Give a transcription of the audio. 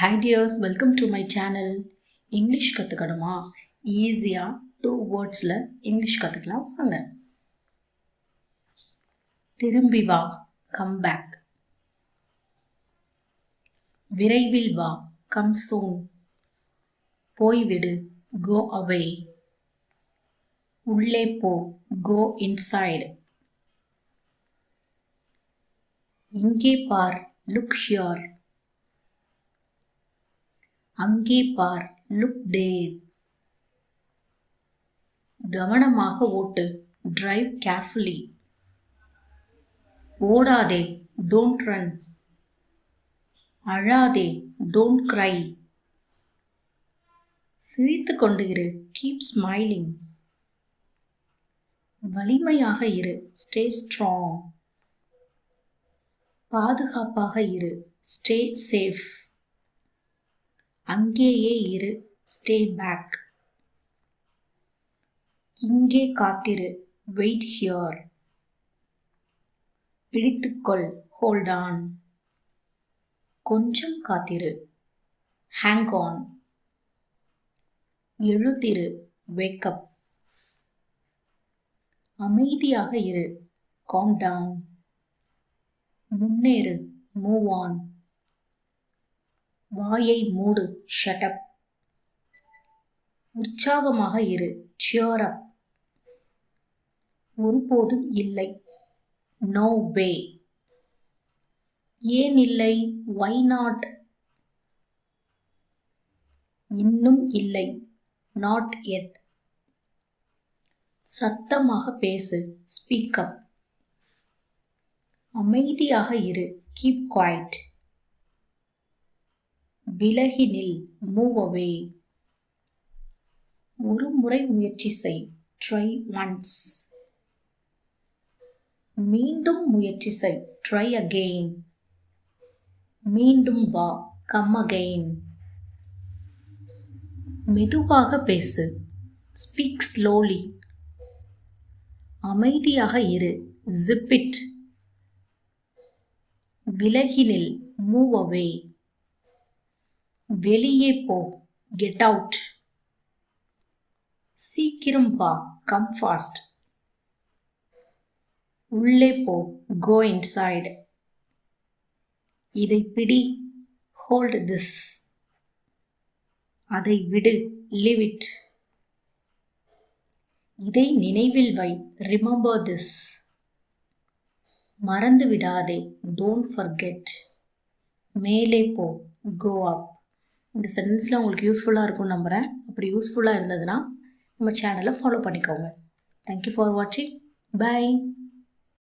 Hi dears welcome to my channel English கற்றுக்கணுமா ஈஸியாக two வேர்ட்ஸில் English கற்றுக்கலாம் வாங்க. திரும்பி வா. கம் பேக் விரைவில் வா. கம் சூன் போய்விடு கோ அவே உள்ளே போ. கோ இன்சைடு இங்கே பார். லுக் ஹியர் அங்கே பார் லுக் தேர் கவனமாக ஓட்டு டிரைவ் கேர்ஃபுல்லி ஓடாதே டோன்ட் ரன் அழாதே டோன்ட் கிரை சிரித்து கொண்டு இரு கீப் ஸ்மைலிங் வலிமையாக இரு ஸ்டே ஸ்ட்ராங் பாதுகாப்பாக இரு ஸ்டே சேஃப் அங்கேயே இரு ஸ்டே பேக் இங்கே காத்திரு வெயிட் ஹியர் பிடித்துக்கொள் ஹோல்ட் ஆன் கொஞ்சம் காத்திரு ஹேங் ஆன் எழுதிரு வேக்கப் அமைதியாக இரு காம் டவுன் முன்னேறு மூவ் ஆன் வாயை மூடு ஷட்டப் உற்சாகமாக இரு சியோரப் ஒருபோதும் இல்லை. நோ வே ஏன் இல்லை? ஒய் நாட் இன்னும் இல்லை. நாட் எட் சத்தமாக பேசு ஸ்பீக் அப் அமைதியாக இரு கீப் குவாய்ட் விலகி நில் மூவ் அவே ஒரு முறை முயற்சி செய். ட்ரை ஒன்ஸ் மீண்டும் முயற்சி செய். ட்ரை அகெயின் மீண்டும் வா. கம் அகெயின் மெதுவாக பேசு. ஸ்பீக் ஸ்லோலி அமைதியாக இரு. ஜிப்பிட் விலகினில் மூவ் அவே வெளியே போ. கெட் அவுட் சீக்கிரம் வா. கம் ஃபாஸ்ட் உள்ளே போ. கோ இன்சைடு இதை பிடி. ஹோல்ட் திஸ் அதை விடு. லிவ் இட் இதை நினைவில் வை. ரிமெம்பர் திஸ் மறந்து விடாதே டோன்ட் ஃபர்கெட் மேலே போ. கோ அப் இந்த சென்டென்ஸில் உங்களுக்கு யூஸ்ஃபுல்லாக இருக்கும்னு நம்புகிறேன் அப்படி யூஸ்ஃபுல்லாக இருந்ததுன்னா நம்ம சேனலை ஃபாலோ பண்ணிக்கோங்க. தேங்க்யூ ஃபார் வாட்சிங் பை